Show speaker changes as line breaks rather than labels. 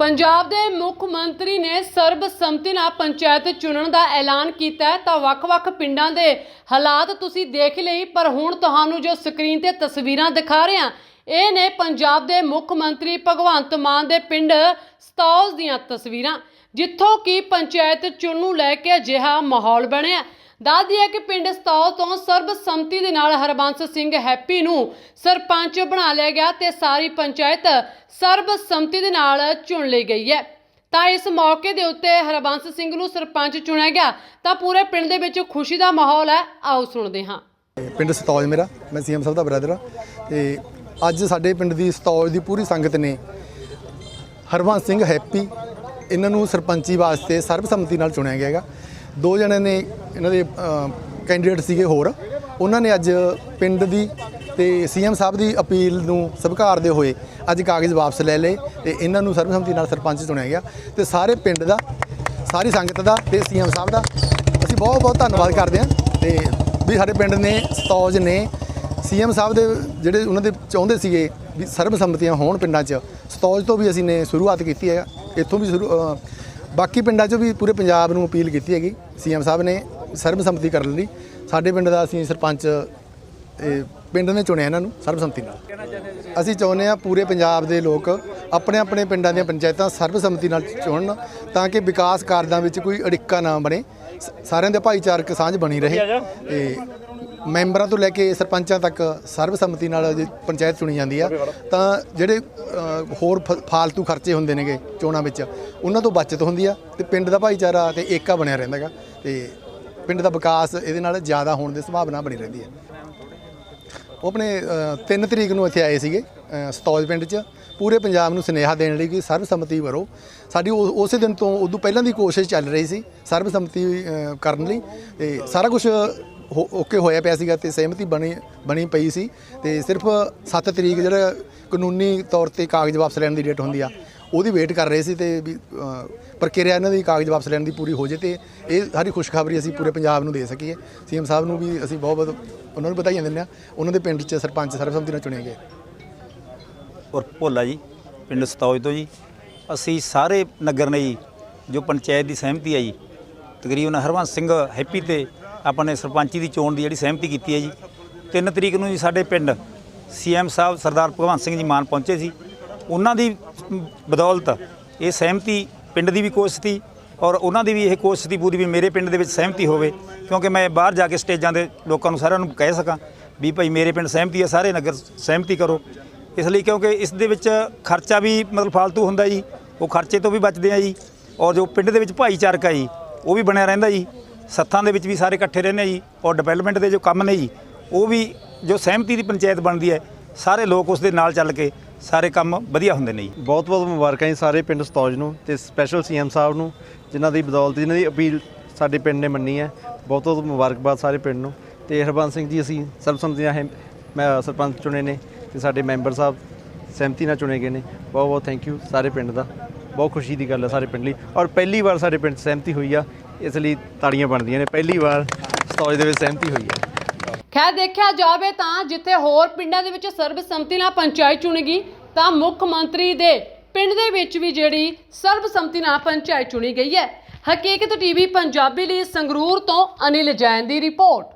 ਪੰਜਾਬ ਦੇ ਮੁੱਖ ਮੰਤਰੀ ਨੇ ਸਰਬਸੰਮਤੀ ਨਾਲ ਪੰਚਾਇਤ ਚੁਣਨ ਦਾ ਐਲਾਨ ਕੀਤਾ ਤਾਂ ਵੱਖ-ਵੱਖ ਪਿੰਡਾਂ ਦੇ ਹਾਲਾਤ ਤੁਸੀਂ ਦੇਖ ਲਈ, ਪਰ ਹੁਣ ਤੁਹਾਨੂੰ ਜੋ ਸਕਰੀਨ ਤੇ ਤਸਵੀਰਾਂ ਦਿਖਾ ਰਹੇ ਹਾਂ ਇਹ ਨੇ ਪੰਜਾਬ ਦੇ ਮੁੱਖ ਮੰਤਰੀ ਭਗਵੰਤ ਮਾਨ ਦੇ ਪਿੰਡ ਸਤੌਜ ਦੀਆਂ ਤਸਵੀਰਾਂ, ਜਿੱਥੋਂ ਕਿ ਪੰਚਾਇਤ ਚੁਣ ਨੂੰ ਲੈ ਕੇ ਅਜਿਹਾ ਮਾਹੌਲ ਬਣਿਆ। ਦੱਸਦੀ ਹੈ ਕਿ ਪਿੰਡ ਸਤੌਲ ਤੋਂ ਸਰਬਸੰਮਤੀ ਦੇ ਨਾਲ ਹਰਬੰਸ ਸਿੰਘ ਹੈਪੀ ਨੂੰ ਸਰਪੰਚ ਬਣਾ ਲਿਆ ਗਿਆ ਤੇ ਸਾਰੀ ਪੰਚਾਇਤ ਸਰਬਸੰਮਤੀ ਦੇ ਨਾਲ ਚੁਣ ਲਈ ਗਈ ਹੈ। ਤਾਂ ਇਸ ਮੌਕੇ ਦੇ ਉੱਤੇ ਹਰਬੰਸ ਸਿੰਘ ਨੂੰ ਸਰਪੰਚ ਚੁਣਿਆ ਗਿਆ। ਤਾਂ ਪੂਰੇ ਪਿੰਡ ਦੇ ਵਿੱਚ ਖੁਸ਼ੀ ਦਾ ਮਾਹੌਲ ਹੈ। ਆਓ ਸੁਣਦੇ ਹਾਂ।
ਪਿੰਡ ਸਤੌਲ ਮੇਰਾ, ਮੈਂ ਸੀਐਮ ਸਾਹਿਬ ਦਾ ਬ੍ਰਦਰ ਆ ਤੇ ਅੱਜ ਸਾਡੇ ਪਿੰਡ ਦੀ ਸਤੌਲ ਦੀ ਪੂਰੀ ਸੰਗਤ ਨੇ ਹਰਵੰਸ ਸਿੰਘ ਹੈਪੀ ਇਹਨਾਂ ਨੂੰ ਸਰਪੰਚੀ ਵਾਸਤੇ ਸਰਬਸੰਮਤੀ ਨਾਲ ਚੁਣਿਆ ਗਿਆ ਹੈਗਾ। ਦੋ ਜਣੇ ਨੇ ਇਹਨਾਂ ਦੇ ਕੈਂਡੀਡੇਟ ਸੀਗੇ ਹੋਰ। ਉਹਨਾਂ ਨੇ ਅੱਜ ਪਿੰਡ ਦੀ ਤੇ ਸੀਐਮ ਸਾਹਿਬ ਦੀ ਅਪੀਲ ਨੂੰ ਸਵੀਕਾਰਦੇ ਹੋਏ ਅੱਜ ਕਾਗਜ਼ ਵਾਪਸ ਲੈ ਲਏ ਤੇ ਇਹਨਾਂ ਨੂੰ ਸਰਬਸੰਮਤੀ ਨਾਲ ਸਰਪੰਚ ਚੁਣਿਆ ਗਿਆ ਤੇ ਸਾਰੇ ਪਿੰਡ ਦਾ, ਸਾਰੀ ਸੰਗਤ ਦਾ ਤੇ ਸੀਐਮ ਸਾਹਿਬ ਦਾ ਅਸੀਂ ਬਹੁਤ ਬਹੁਤ ਧੰਨਵਾਦ ਕਰਦੇ ਹਾਂ ਤੇ ਵੀ ਸਾਡੇ ਪਿੰਡ ਨੇ, ਸਤੌਜ ਨੇ ਸੀਐਮ ਸਾਹਿਬ ਦੇ ਜਿਹੜੇ ਉਹਨਾਂ ਦੇ ਚਾਹੁੰਦੇ ਸੀਗੇ ਵੀ ਸਰਬਸੰਮਤੀਆਂ ਹੋਣ ਪਿੰਡਾਂ 'ਚ, ਸਤੌਜ ਤੋਂ ਵੀ ਅਸੀਂ ਨੇ ਸ਼ੁਰੂਆਤ ਕੀਤੀ ਹੈ, ਇੱਥੋਂ ਵੀ ਸ਼ੁਰੂ ਬਾਕੀ ਪਿੰਡਾਂ 'ਚ ਵੀ ਪੂਰੇ ਪੰਜਾਬ ਨੂੰ ਅਪੀਲ ਕੀਤੀ ਹੈਗੀ। ਸੀਐਮ ਸਾਹਿਬ ਨੇ ਸਰਬਸੰਮਤੀ ਕਰਨ ਲਈ। ਸਾਡੇ ਪਿੰਡ ਦਾ ਅਸੀਂ ਸਰਪੰਚ ਪਿੰਡ ਨੇ ਚੁਣਿਆ ਇਹਨਾਂ ਨੂੰ ਸਰਬਸੰਮਤੀ ਨਾਲ। ਅਸੀਂ ਚਾਹੁੰਦੇ ਹਾਂ ਪੂਰੇ ਪੰਜਾਬ ਦੇ ਲੋਕ ਆਪਣੇ ਆਪਣੇ ਪਿੰਡਾਂ ਦੀਆਂ ਪੰਚਾਇਤਾਂ ਸਰਬਸੰਮਤੀ ਨਾਲ ਚੁਣਨ ਤਾਂ ਕਿ ਵਿਕਾਸ ਕਾਰਜਾਂ ਵਿੱਚ ਕੋਈ ਅੜਿੱਕਾ ਨਾ ਬਣੇ। ਸਾਰਿਆਂ ਦੇ ਭਾਈਚਾਰਕ ਸਾਂਝ ਬਣੀ ਰਹੇ। ਤੇ ਮੈਂਬਰਾਂ ਤੋਂ ਲੈ ਕੇ ਸਰਪੰਚਾਂ ਤੱਕ ਸਰਬਸੰਮਤੀ ਨਾਲ ਜੇ ਪੰਚਾਇਤ ਚੁਣੀ ਜਾਂਦੀ ਆ ਤਾਂ ਜਿਹੜੇ ਅ, ਹੋਰ ਫ- ਫਾਲਤੂ ਖਰਚੇ ਹੁੰਦੇ ਨੇਗੇ ਚੋਣਾਂ ਵਿੱਚ ਉਹਨਾਂ ਤੋਂ ਬਚਤ ਹੁੰਦੀ ਆ ਤੇ ਪਿੰਡ ਦਾ ਭਾਈਚਾਰਾ ਤੇ ਏਕਾ ਬਣਿਆ ਰਹਿੰਦਾ ਗਾ ਤੇ ਪਿੰਡ ਦਾ ਵਿਕਾਸ ਇਹਦੇ ਨਾਲ ਜ਼ਿਆਦਾ ਹੋਣ ਦੀ ਸੰਭਾਵਨਾ ਬਣੀ ਰਹਿੰਦੀ ਹੈ ਉਹ ਆਪਣੇ 3 ਤਰੀਕ ਨੂੰ ਇੱਥੇ ਆਏ ਸੀਗੇ ਅ, ਸਤੌਜ ਪਿੰਡ 'ਚ। ਪੂਰੇ ਪੰਜਾਬ ਨੂੰ ਸੁਨੇਹਾ ਦੇਣ ਲਈ ਕਿ ਸਰਬਸੰਮਤੀ ਵਰੋ। ਸਾਡੀ ਉਹ- ਉਸੇ ਦਿਨ ਤੋਂ ਉਦੋਂ ਪਹਿਲਾਂ ਦੀ ਕੋਸ਼ਿਸ਼ ਚੱਲ ਰਹੀ ਸੀ ਸਰਬਸੰਮਤੀ ਅ, ਕਰਨ ਲਈ ਤੇ ਸਾਰਾ ਕੁਝ ਓਕੇ ਹੋਇਆ ਪਿਆ ਸੀਗਾ ਤੇ ਸਹਿਮਤੀ ਬਣੀ ਬਣੀ ਪਈ ਸੀ ਤੇ ਸਿਰਫ 7 ਤਰੀਕ ਜਿਹੜਾ ਕਾਨੂੰਨੀ ਤੌਰ ਤੇ ਕਾਗਜ਼ ਵਾਪਸ ਲੈਣ ਦੀ ਡੇਟ ਹੁੰਦੀ ਆ, ਉਹਦੀ ਵੇਟ ਕਰ ਰਹੇ ਸੀ ਤੇ ਵੀ ਪ੍ਰਕਿਰਿਆ ਇਹਨਾਂ ਦੀ ਕਾਗਜ਼ ਵਾਪਸ ਲੈਣ ਦੀ ਪੂਰੀ ਹੋ ਜੇ ਤੇ ਇਹ ਸਾਰੀ ਖੁਸ਼ਖਬਰੀ ਅਸੀਂ ਪੂਰੇ ਪੰਜਾਬ ਨੂੰ ਦੇ ਸਕੀਏ। ਸੀਐਮ ਸਾਹਿਬ ਨੂੰ ਵੀ ਅਸੀਂ ਬਹੁਤ ਬਹੁਤ, ਉਹਨਾਂ ਨੂੰ ਵਧਾਈਆਂ ਦਿੰਦੇ ਹਾਂ ਉਹਨਾਂ ਦੇ ਪਿੰਡ 'ਚ ਸਰਪੰਚ ਸਰਬਸੰਮਤੀ ਨਾਲ ਚੁਣੇ ਗਏ।
ਔਰ ਭੋਲਾ ਜੀ, ਪਿੰਡ ਸਤੌਜ ਤੋਂ ਜੀ, ਅਸੀਂ ਸਾਰੇ ਨਗਰ ਨੇ ਜੀ, ਜੋ ਪੰਚਾਇਤ ਦੀ ਸਹਿਮਤੀ ਹੈ ਜੀ, ਤਕਰੀਬਨ ਹਰਵੰਸ ਸਿੰਘ ਹੈਪੀ ਤੇ ਆਪਣੇ ਸਰਪੰਚੀ ਦੀ ਚੋਣ ਦੀ ਜਿਹੜੀ ਸਹਿਮਤੀ ਕੀਤੀ ਹੈ ਜੀ। 3 ਤਰੀਕ ਨੂੰ ਜੀ ਸਾਡੇ ਪਿੰਡ ਸੀਐਮ ਸਾਹਿਬ ਸਰਦਾਰ ਭਗਵੰਤ ਸਿੰਘ ਜੀ ਮਾਨ ਪਹੁੰਚੇ ਸੀ। ਉਹਨਾਂ ਦੀ ਬਦੌਲਤ ਇਹ ਸਹਿਮਤੀ ਪਿੰਡ ਦੀ ਵੀ ਕੋਸ਼ਿਸ਼ ਸੀ ਔਰ ਉਹਨਾਂ ਦੀ ਵੀ ਇਹ ਕੋਸ਼ਿਸ਼ ਸੀ ਪੂਰੀ ਵੀ ਮੇਰੇ ਪਿੰਡ ਦੇ ਵਿੱਚ ਸਹਿਮਤੀ ਹੋਵੇ, ਕਿਉਂਕਿ ਮੈਂ ਬਾਹਰ ਜਾ ਕੇ ਸਟੇਜਾਂ ਦੇ ਲੋਕਾਂ ਨੂੰ ਸਾਰਿਆਂ ਨੂੰ ਕਹਿ ਸਕਾਂ ਵੀ ਭਾਈ ਮੇਰੇ ਪਿੰਡ ਸਹਿਮਤੀ ਹੈ, ਸਾਰੇ ਨਗਰ ਸਹਿਮਤੀ ਕਰੋ। ਇਸ ਲਈ ਕਿਉਂਕਿ ਇਸ ਦੇ ਵਿੱਚ ਖਰਚਾ ਵੀ ਮਤਲਬ ਫालतू ਹੁੰਦਾ ਜੀ, ਉਹ ਖਰਚੇ ਤੋਂ ਵੀ ਬਚਦੇ ਆ ਜੀ। ਔਰ ਜੋ ਪਿੰਡ ਦੇ ਵਿੱਚ ਭਾਈਚਾਰਕ ਹੈ ਜੀ, ਉਹ ਵੀ ਬਣਿਆ ਰਹਿੰਦਾ ਜੀ। ਸੱਥਾਂ ਦੇ ਵਿੱਚ ਵੀ ਸਾਰੇ ਇਕੱਠੇ ਰਹਿੰਦੇ ਜੀ, ਔਰ ਡਿਵੈਲਪਮੈਂਟ ਦੇ ਜੋ ਕੰਮ ਨੇ ਜੀ, ਉਹ ਵੀ ਜੋ ਸਹਿਮਤੀ ਦੀ ਪੰਚਾਇਤ ਬਣਦੀ ਹੈ, ਸਾਰੇ ਲੋਕ ਉਸ ਦੇ ਨਾਲ ਚੱਲ ਕੇ ਸਾਰੇ ਕੰਮ ਵਧੀਆ ਹੁੰਦੇ ਨੇ ਜੀ।
ਬਹੁਤ ਬਹੁਤ ਮੁਬਾਰਕਾਂ ਜੀ ਸਾਰੇ ਪਿੰਡ ਸਤੌਜ ਨੂੰ ਤੇ ਸਪੈਸ਼ਲ ਸੀਐਮ ਸਾਹਿਬ ਨੂੰ, ਜਿਨ੍ਹਾਂ ਦੀ ਬਦੌਲਤ ਜਿਨ੍ਹਾਂ ਦੀ ਅਪੀਲ ਸਾਡੇ ਪਿੰਡ ਨੇ ਮੰਨੀ ਹੈ। ਬਹੁਤ ਬਹੁਤ ਮੁਬਾਰਕਬਾਦ ਸਾਰੇ ਪਿੰਡ ਨੂੰ। ਤੇ ਹਰਬੰਸ ਸਿੰਘ ਜੀ, ਅਸੀਂ ਸਰਬਸੰਮਤੀ ਨਾਲ ਹੈ- ਮੈਂ ਸਰਪੰਚ ਚੁਣੇ ਨੇ ਤੇ ਸਾਡੇ ਮੈਂਬਰ ਸਾਹਿਬ ਸਹਿਮਤੀ ਨਾਲ ਚੁਣੇ ਗਏ ਨੇ। ਬਹੁਤ ਬਹੁਤ ਥੈਂਕ ਯੂ ਸਾਰੇ ਪਿੰਡ ਦਾ। ਬਹੁਤ ਖੁਸ਼ੀ ਦੀ ਗੱਲ ਹੈ ਸਾਰੇ ਪਿੰਡ ਲਈ। ਔਰ ਪਹਿਲੀ ਵਾਰ ਸਾਡੇ ਪਿੰਡ 'ਚ ਸਹਿਮਤੀ ਹੋਈ ਆ ਇਸ ਲਈ ਤਾੜੀਆਂ ਬਣਦੀਆਂ ਨੇ। ਪਹਿਲੀ ਵਾਰ ਸਤੌਜ ਦੇ ਵਿੱਚ ਸਹਿਮਤੀ ਹੋਈ ਹੈ।
ਖੈਰ, ਦੇਖਿਆ ਜਾਵੇ ਤਾਂ ਜਿੱਥੇ ਹੋਰ ਪਿੰਡਾਂ ਦੇ ਵਿੱਚ ਸਰਬਸੰਮਤੀ ਨਾਲ ਪੰਚਾਇਤ ਚੁਣੀ ਗਈ, ਤਾਂ ਮੁੱਖ ਮੰਤਰੀ ਦੇ ਪਿੰਡ ਦੇ ਵਿੱਚ ਵੀ ਜਿਹੜੀ ਸਰਬਸੰਮਤੀ ਨਾਲ ਪੰਚਾਇਤ ਚੁਣੀ ਗਈ ਹੈ। ਹਕੀਕਤ ਟੀਵੀ ਪੰਜਾਬੀ ਲਈ ਸੰਗਰੂਰ ਤੋਂ ਅਨਿਲ ਜੈਨ ਦੀ ਰਿਪੋਰਟ।